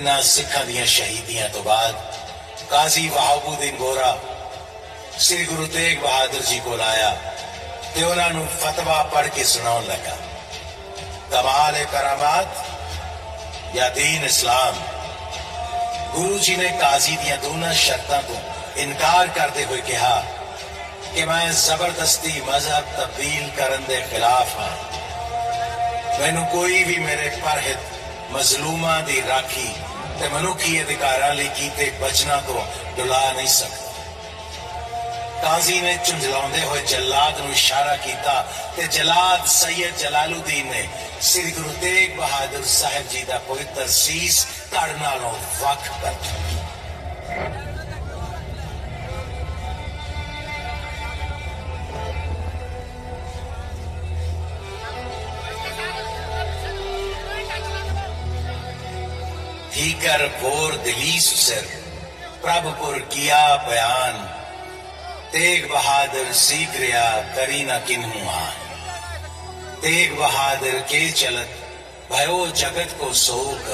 دینا سکھا دیا شہیدیاں تو بعد قاضی وہاب دن گورا سری گرو تیگ بہادر جی کو لایا تے نو فتوہ پڑھ کے سناؤں لگا۔ کمال کرامات یا دین اسلام؟ گرو جی نے قاضی دیا دونوں شرطاں کو انکار کرتے ہوئے کہا کہ میں زبردستی مذہب تبدیل کرن دے خلاف ہاں۔ میں نو کوئی بھی میرے پرہت مظلومہ دی راکھی ਤੇ ਮਨੁੱਖੀ ਅਧਿਕਾਰਾਂ ਲਈ ਕੀਤੇ ਬਚਨਾਂ ਤੋਂ ਡੁਲਾ ਨਹੀਂ ਸਕਦਾ। ਕਾਜ਼ੀ ਨੇ ਝੁੰਝਲਾਉਂਦੇ ਹੋਏ ਜਲਾਦ ਨੂੰ ਇਸ਼ਾਰਾ ਕੀਤਾ ਤੇ ਜਲਾਦ ਸੈਯਦ ਜਲਾਲੁਦੀਨ ਨੇ ਸ੍ਰੀ ਗੁਰੂ ਤੇਗ ਬਹਾਦਰ ਸਾਹਿਬ ਜੀ ਦਾ ਪਵਿੱਤਰ ਸੀਸ ਧੜ ਨਾਲੋਂ ਵੱਖ ਕਰ ਦਿੱਤਾ। دیگر گور دلی سسر پرب پر کیا بیان تیگ بہادر سیکھ ریا کرینا کنہوں آن تیگ بہادر کے چلت بھائیو جگت کو سوک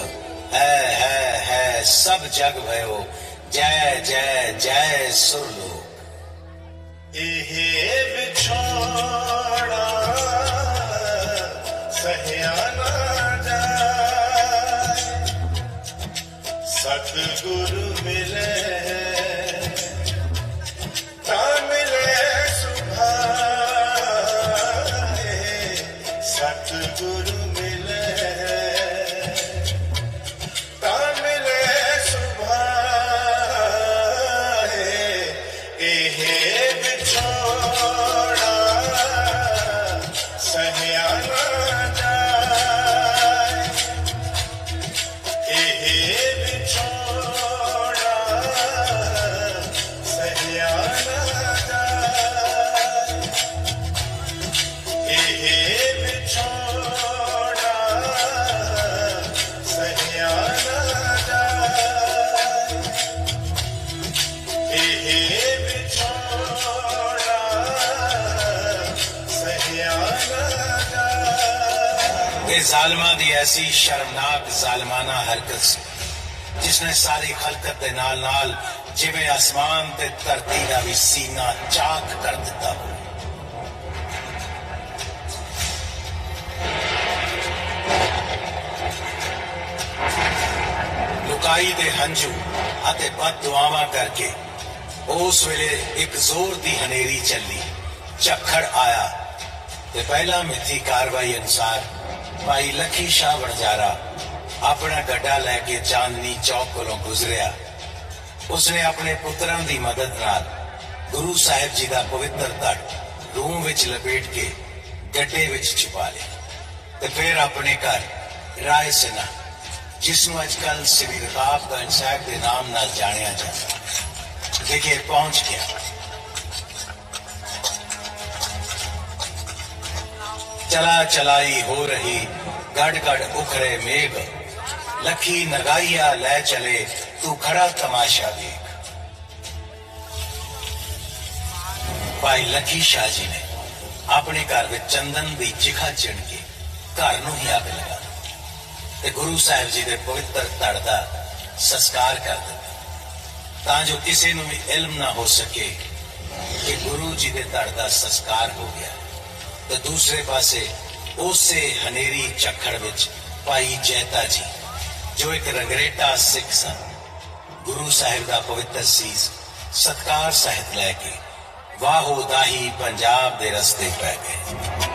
ہے ہے ہے سب جگ بھائیو جائے جائے جائے سر لو ਸਤਿਗੁਰ ਮਿਲੇ। کہ ظالمہ دی ایسی شرمناک ظالمانہ حرکت سے، جس نے ساری خلقت دے نال نال جویں آسمان تے دھرتی دا وی سینہ چاک کر دیتا ہو لکائی دے ہنجو اتے بد دعاواں کر کے اس ویلے ایک زور دی ہنیری چلی، چکھڑ آیا۔ تے پہلا متھی کاروائی انسار ਭਾਈ ਲੱਖੀ ਸ਼ਾਹ ਵਣਜਾਰਾ ਆਪਣਾ ਗੱਡਾ ਲੈ ਕੇ ਚਾਂਦਨੀ ਚੌਕ ਕੋਲੋਂ ਗੁਜ਼ਰਿਆ। ਉਸਨੇ ਆਪਣੇ ਪੁੱਤਰਾਂ ਦੀ ਮਦਦ ਨਾਲ ਗੁਰੂ ਸਾਹਿਬ ਜੀ ਦਾ ਪਵਿੱਤਰ ਧੜ ਰੂਮ ਵਿੱਚ ਲਪੇਟ ਕੇ ਗੱਡੇ ਵਿੱਚ ਛੁਪਾ ਲਿਆ ਤੇ ਫਿਰ ਆਪਣੇ ਘਰ ਰਾਏ ਸਿਨਾ, ਜਿਸ ਨੂੰ ਅੱਜਕੱਲ ਸ੍ਰੀ ਰਕਾਬਗੰਜ ਸਾਹਿਬ ਦੇ ਨਾਮ ਨਾਲ ਜਾਣਿਆ ਜਾਂਦਾ ਹੈ ਦੇਖੇ ਪਹੁੰਚ ਗਿਆ। ਚਲਾ ਚਲਾਈ ਹੋ ਰਹੀ। ਗੜ ਗੜ ਉਖਰੇ ਮੇਘ। ਲਖੀ ਨਗਾਈਆ ਲੈ ਚਲੇ, ਤੂੰ ਖੜਾ ਤਮਾਸ਼ਾ ਦੇਖ। ਭਾਈ ਲਖੀ ਸ਼ਾਹ ਜੀ ਨੇ ਆਪਣੇ ਘਰ ਵਿੱਚ ਚੰਦਨ ਦੀ ਚਿਖਾ ਚਿਣ ਕੇ ਘਰ ਨੂੰ ਹੀ ਆਗ ਲਗਾ ਤੇ ਗੁਰੂ ਸਾਹਿਬ ਜੀ ਦੇ ਪਵਿੱਤਰ ਧੜ ਦਾ ਸੰਸਕਾਰ ਕਰ ਦਿੱਤਾ। ਤਾਂ ਜੋ ਕਿਸੇ ਨੂੰ ਵੀ ਇਲਮ ਨਾ ਹੋ ਸਕੇ ਕਿ ਗੁਰੂ ਜੀ ਦੇ ਧੜ ਦਾ ਸੰਸਕਾਰ ਹੋ ਗਿਆ। ਤੇ ਦੂਸਰੇ ਪਾਸੇ ਉਸੇ ਹਨੇਰੀ ਝੱਖੜ ਵਿੱਚ ਭਾਈ ਜੈਤਾ ਜੀ, ਜੋ ਇੱਕ ਰੰਗਰੇਟਾ ਸਿੱਖ ਸਨ। ਗੁਰੂ ਸਾਹਿਬ ਦਾ ਪਵਿੱਤਰ ਸੀਸ ਸਤਕਾਰ ਸਹਿਤ ਲੈ ਕੇ ਵਾਹੋ ਦਾਹੀ ਪੰਜਾਬ ਦੇ ਰਸਤੇ ਪੈ ਗਏ।